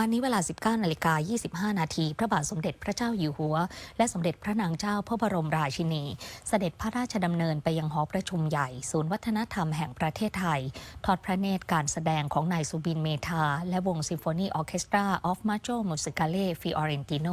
วันนี้เวลา 19นาฬิกา25 นาที พระบาทสมเด็จพระเจ้าอยู่หัว และสมเด็จพระนางเจ้าพระบรมราชินี เสด็จพระราชดำเนินไปยังหอประชุมใหญ่ ศูนย์วัฒนธรรมแห่งประเทศไทย ทอดพระเนตรการแสดงของนายสุบินเมธา และวงซิมโฟนีออเคสตราออฟมาโจมูสิกาเล่ฟิออเรนติโน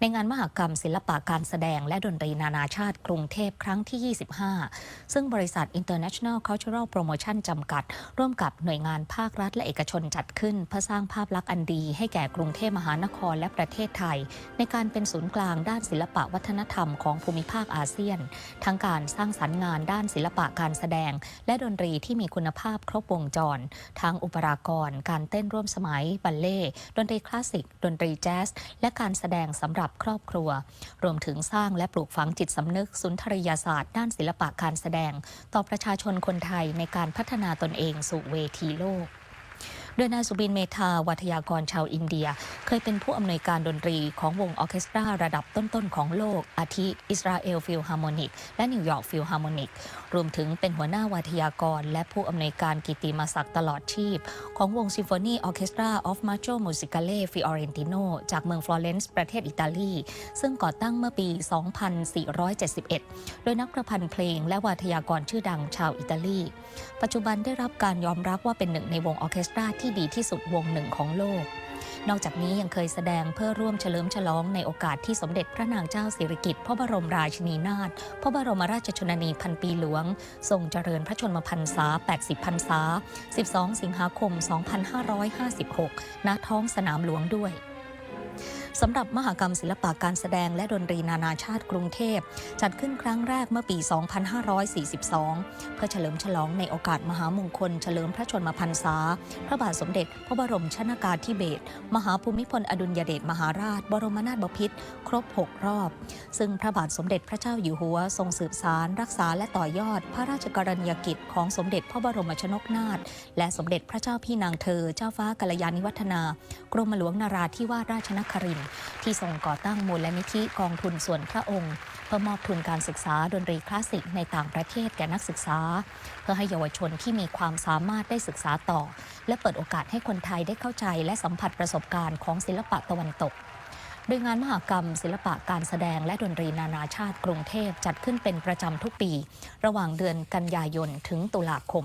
ในงานมหกรรมศิลปะการแสดงและดนตรีนานาชาติกรุงเทพครั้งที่ 25 ซึ่งบริษัท International Cultural Promotion จำกัด ร่วมกับหน่วยงานภาครัฐและเอกชนจัดขึ้นเพื่อสร้างภาพลักษณ์อันดีให้แก่กรุงเทพมหานครและประเทศไทย ในการเป็นศูนย์กลางด้านศิลปะวัฒนธรรมของภูมิภาคอาเซียน ทั้งการสร้างสรรค์งานด้านศิลปะการแสดง และดนตรีที่มีคุณภาพครบวงจร ทั้งอุปรากร การเต้นร่วมสมัย บัลเล่ดนตรีคลาสสิก ดนตรีแจ๊ส และการแสดงสำหรับครอบครัว รวมถึงสร้างและปลูกฝังจิตสำนึกสุนทรียศาสตร์ ด้านศิลปะการแสดง ต่อประชาชนคนไทยในการพัฒนาตนเองสู่เวทีโลก โดยนายสุบินเมธาวัทยากรชาวอินเดีย เคยเป็นผู้อำนวยการดนตรีของวงออเคสตราระดับต้นๆของโลก อาทิอิสราเอลฟิลฮาร์โมนิกและนิวยอร์กฟิลฮาร์โมนิกรวมถึงเป็นหัวหน้าวัทยากร และผู้อำนวยการกิติมศักดิ์ตลอดชีพ ของวงซิมโฟนีออเคสตราออฟมาโจมูสิกาเล่ฟิออเรนติโนจากเมืองฟลอเรนซ์ประเทศอิตาลี ซึ่งก่อตั้งเมื่อปี 2471 โดยนักประพันธ์เพลงและวัทยากรชื่อดังชาวอิตาลี ปัจจุบันได้รับการยอมรับว่าเป็นหนึ่งในวงออเคสตราที่ดีที่สุดวงหนึ่งของโลก นอกจากนี้ยังเคยแสดงเพื่อร่วมเฉลิมฉลองในโอกาสที่สมเด็จพระนางเจ้าสิริกิติ์พระบรมราชินีนาถพระบรมราชชนนีพันปีหลวง ทรงเจริญพระชนมพรรษา 80 พรรษา 12 สิงหาคม 2556 ณ ท้องสนามหลวงด้วย สำหรับมหกรรมศิลปะการแสดงและดนตรีนานาชาติกรุงเทพ จัดขึ้นครั้งแรกเมื่อปี 2542 เพื่อเฉลิมฉลองในโอกาสมหามงคล เฉลิมพระชนมพรรษา พระบาทสมเด็จ พระบรมชนากาธิเบศรมหาภูมิพลอดุลยเดชมหาราช บรมนาถบพิตรครบ 6 รอบ ซึ่งพระบาทสมเด็จพระเจ้าอยู่หัว ทรงสืบสาร รักษาและต่อยอด พระราชกรณียกิจของสมเด็จพระบรมชนกนาถและสมเด็จพระเจ้าพี่นางเธอ เจ้าฟ้ากัลยาณิวัฒนากรมหลวงนาราธิวาสราชนครินทร์ที่ทรงก่อตั้งมูลนิธิกองทุนส่วนพระองค์ เพื่อมอบทุนการศึกษาดนตรีคลาสสิกในต่างประเทศแก่นักศึกษา เพื่อให้เยาวชนที่มีความสามารถได้ศึกษาต่อ และเปิดโอกาสให้คนไทยได้เข้าใจและสัมผัสประสบการณ์ของศิลปะตะวันตกโดยงานมหกรรม ศิลปะการแสดงและดนตรีนานาชาติกรุงเทพจัดขึ้นเป็นประจำทุกปี ระหว่างเดือนกันยายนถึงตุลาคม